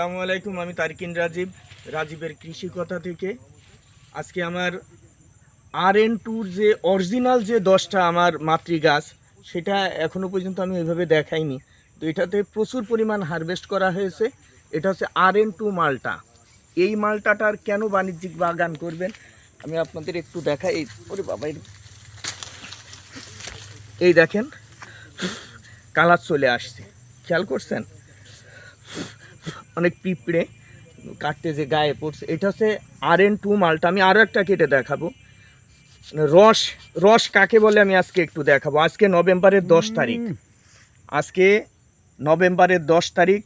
আসসালামু আলাইকুম, আমি তারিকিন রাজীব, রাজীবের কৃষি কথা থেকে। আজকে আমার আর এন টুর যে অরিজিনাল যে দশটা আমার মাতৃ গাছ সেটা এখনও পর্যন্ত আমি ওইভাবে দেখাইনি। তো এটাতে প্রচুর পরিমাণ হারভেস্ট করা হয়েছে। এটা হচ্ছে আর এন টু মালটা। এই মালটাটার কেন বাণিজ্যিক বাগান করবেন, আমি আপনাদের একটু দেখাই। এই ওরে বাবা এই দেখেন, কালার চলে আসছে। খেয়াল করছেন? অনেক পিঁপড়ে কাটতে যে গায়ে পড়ছে। এটা হচ্ছে আর এন টু মালটা। আমি আরও একটা কেটে দেখাবো। রস রস কাকে বলে আমি আজকে একটু দেখাবো। আজকে নভেম্বরের দশ তারিখ। আজকে নভেম্বরের দশ তারিখ।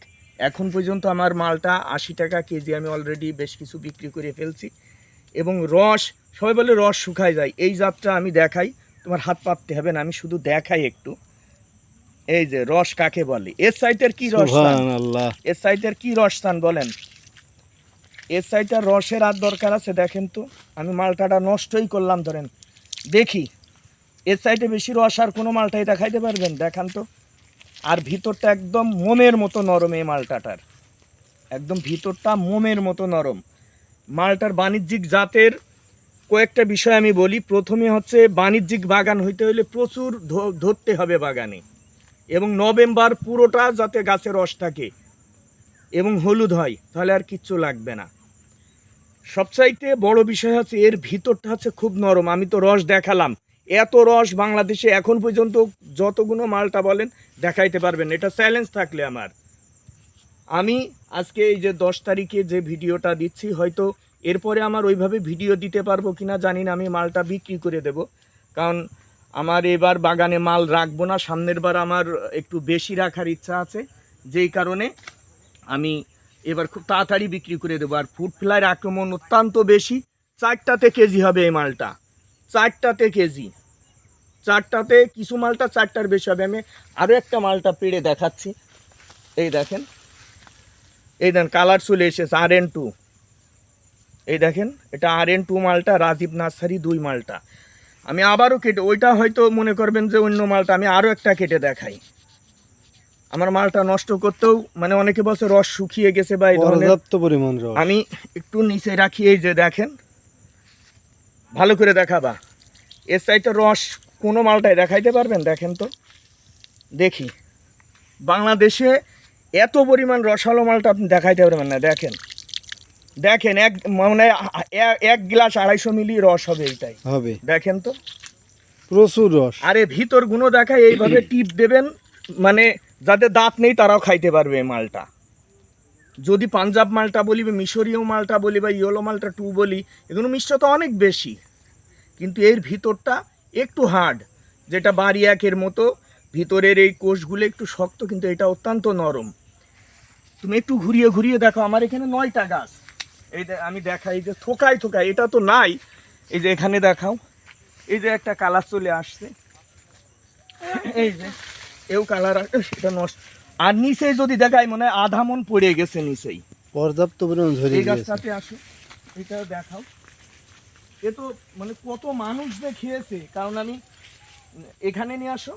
এখন পর্যন্ত আমার মালটা আশি টাকা কেজি আমি অলরেডি বেশ কিছু বিক্রি করে ফেলছি। এবং রস সবাই বলে রস শুকায় যায়। এই জাতটা আমি দেখাই। তোমার হাত পাততে হবে না আমি শুধু দেখাই একটু। এই যে রস কাকে বলে? এর সাইটের কি রস এর সাইটের কি রস চান বলেন? এর সাইটের রসের আর দরকার আছে দেখেন তো। আমি মালটাটা নষ্টই করলাম ধরেন। দেখি এর সাইডে বেশি রস আর কোনো মালটাই দেখাইতে পারবেন? দেখান তো। আর ভিতরটা একদম মোমের মতো নরম এই মালটাটার। একদম ভিতরটা মোমের মতো নরম। মালটার বাণিজ্যিক জাতের কয়েকটা বিষয় আমি বলি। প্রথমে হচ্ছে বাণিজ্যিক বাগান হইতে হলে প্রচুর ধরতে হবে বাগানে। এবং নভেম্বর পুরোটা যাতে গাছে রস থাকে এবং হলুদ হয়, তাহলে আর কিচ্ছু লাগবে না। সবচাইতে বড় বিষয় হচ্ছে এর ভিতরটা হচ্ছে খুব নরম। আমি তো রস দেখালাম। এত রস বাংলাদেশে এখন পর্যন্ত যতগুলো মালটা বলেন, দেখাইতে পারবেন এটা চ্যালেঞ্জ থাকলে আমার। আমি আজকে এই যে দশ তারিখে যে ভিডিওটা দিচ্ছি, হয়তো এরপরে আমার ওইভাবে ভিডিও দিতে পারব কিনা জানি না, আমি মালটা বিক্রি করে দেব। কারণ আমার এবার বাগানে মাল রাখব না, সামনের বার আমার একটু বেশি রাখার ইচ্ছা আছে। যেই কারণে আমি এবার খুব তাড়াতাড়ি বিক্রি করে দেবো। আর ফুড ফ্লাইয়ের আক্রমণ অত্যন্ত বেশি। চারটাতে কেজি হবে এই মালটা। চারটাতে কেজি। চারটাতে কিছু মালটা চারটার বেশি হবে। আমি আরও একটা মালটা পেড়ে দেখাচ্ছি। এই দেখেন। এই দেখেন কালার চলে এসেছে আর এন টু এই দেখেন, এটা আর এন টু মালটা, রাজীব নার্সারি দুই মালটা। আমি আবারও কেটে ওইটা হয়তো মনে করবেন যে অন্য মালটা আমি আরও একটা কেটে দেখাই। আমার মালটা নষ্ট করতেও মানে অনেকে বলছে রস শুকিয়ে গেছে বা এই ধরনের। পরিমাণ আমি একটু নিচে রাখি এই যে দেখেন। ভালো করে দেখাবা। এর সাইডটা রস কোনো মালটাই দেখাইতে পারবেন? দেখেন তো। দেখি। বাংলাদেশে এত পরিমাণ রসালো মালটা আপনি দেখাইতে পারবেন না দেখেন। দেখেন এক মানে এক গ্লাস আড়াইশো মিলি রস হবে এইটাই। হবে। দেখেন তো? প্রচুর রস। আরে ভিতরগুলো দেখায় এইভাবে টিপ দেবেন মানে যাদের দাঁত নেই তারাও খাইতে পারবে এই মালটা। যদি পাঞ্জাব মালটা বলি বা মিশরীয় মালটা বলি বা ইয়েলো মালটা টু বলি এগুলো মিষ্টতা অনেক বেশি। কিন্তু এর ভিতরটা একটু হার্ড যেটা বাড়ি একের মতো ভিতরের এই কোষগুলো একটু শক্ত কিন্তু এটা অত্যন্ত নরম। তুমি একটু ঘুরিয়ে ঘুরিয়ে দেখো আমার এখানে নয়টা গাছ। এই আমি দেখাই যে থোকায় থোকায় এটা তো নাই। এই যে এখানে দেখাও এই যে একটা কালার চলে আসছে। এই যে এও কালার সেটা নষ্ট। আর নিচে যদি দেখাই মনে হয় আধা মন পড়ে গেছে নিচেই। পর্যাপ্ত পরিমাণ ঝরে এই গাছটাতে আসো এটা দেখাও। এ তো মানে কত মানুষ যে খেয়েছে কারণ আমি এখানে নিয়ে আসো।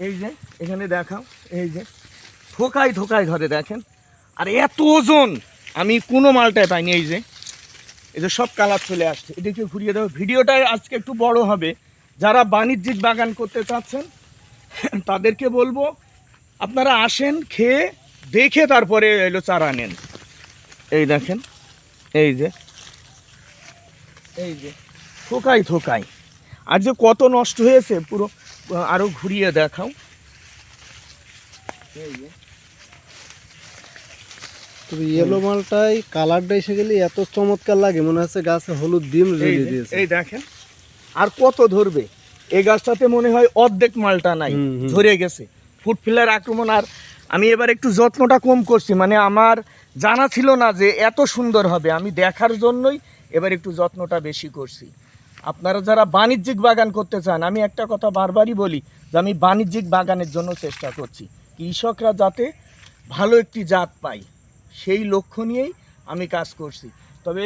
এই যে এখানে দেখাও এই যে। থোকায় থোকায় ধরে দেখেন আর এত ওজন! আমি কোনো মালটায় পাইনি, এই যে। এই যে সব কালার চলে আসছে। এদিকে ঘুরিয়ে দেবো ভিডিওটা আজকে একটু বড় হবে। যারা বাণিজ্যিক বাগান করতে চাচ্ছেন, তাদেরকে বলব, আপনারা আসেন, খেয়ে দেখে তারপরে এলো চারা নেন। এই দেখেন, এই যে এই যে থোকাই থোকাই আর যে কত নষ্ট হয়েছে, পুরো, আরও ঘুরিয়ে দেখাও। এই যে তবে ইয়েলো মালটাই কালারটা এসে গেলে এত চমৎকার লাগে মনে হচ্ছে গাছে হলুদ ডিম রেডি দিয়েছে। এই দেখেন আর কত ধরবে? এই গাছটাতে মনে হয় অর্ধেক মালটা নাই। ঝরে গেছে। ফুড ফিলার আক্রমণ আর আমি এবার একটু যত্নটা কম করছি মানে আমার জানা ছিল না যে এত সুন্দর হবে আমি দেখার জন্যই এবার একটু যত্নটা বেশি করছি। আপনারা যারা বাণিজ্যিক বাগান করতে চান আমি একটা কথা বারবারই বলি যে আমি বাণিজ্যিক বাগানের জন্য চেষ্টা করছি। কৃষকরা যাতে ভালো একটি জাত পায়। সেই লক্ষ্য নিয়েই আমি কাজ করছি। তবে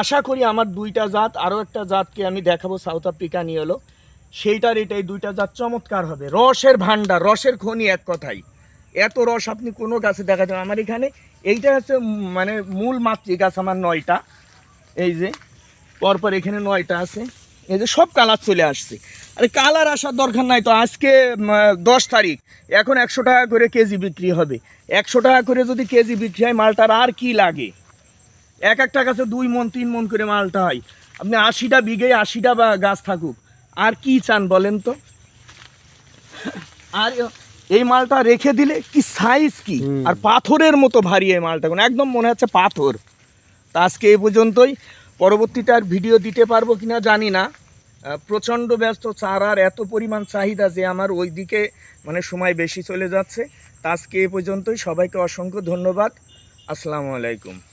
আশা করি আমার দুইটা জাত, আরও একটা জাতকে আমি দেখাবো সাউথ আফ্রিকা নিয়ে এলো সেইটার এটাই দুইটা জাত চমৎকার হবে। রসের ভান্ডার রসের খনি এক কথাই। এত রস আপনি কোনো গাছে দেখা যাবে আমার এখানে এইটা হচ্ছে মানে মূল মাতৃ গাছ আমার নয়টা। এই যে, পরপর এখানে নয়টা আছে। এই যে সব কালার চলে আসছে। আরে কালার আসার দরকার নাই তো আজকে দশ তারিখ। এখন একশো টাকা করে কেজি বিক্রি হবে। একশো টাকা করে যদি কেজি বিক্রি হয় মালটার আর কি লাগে? এক একটা গাছে দুই মন তিন মন করে মালটা হয়। আপনি আশিটা বিঘে আশিটা বা গাছ থাকুক আর কি চান বলেন তো? আর এই মালটা রেখে দিলে কি সাইজ কি? আর পাথরের মতো ভারী এই মালটা কোনো একদম মনে হচ্ছে পাথর। তা আজকে এই পর্যন্তই। পরবর্তীতে আর ভিডিও দিতে পারব কিনা জানি না। প্রচণ্ড ব্যস্ত চারার এত পরিমাণ চাহিদা যে আমার ওই দিকে মানে সময় বেশি চলে যাচ্ছে। আজকে এ পর্যন্তই। সবাইকে অসংখ্য ধন্যবাদ। আসসালামু আলাইকুম।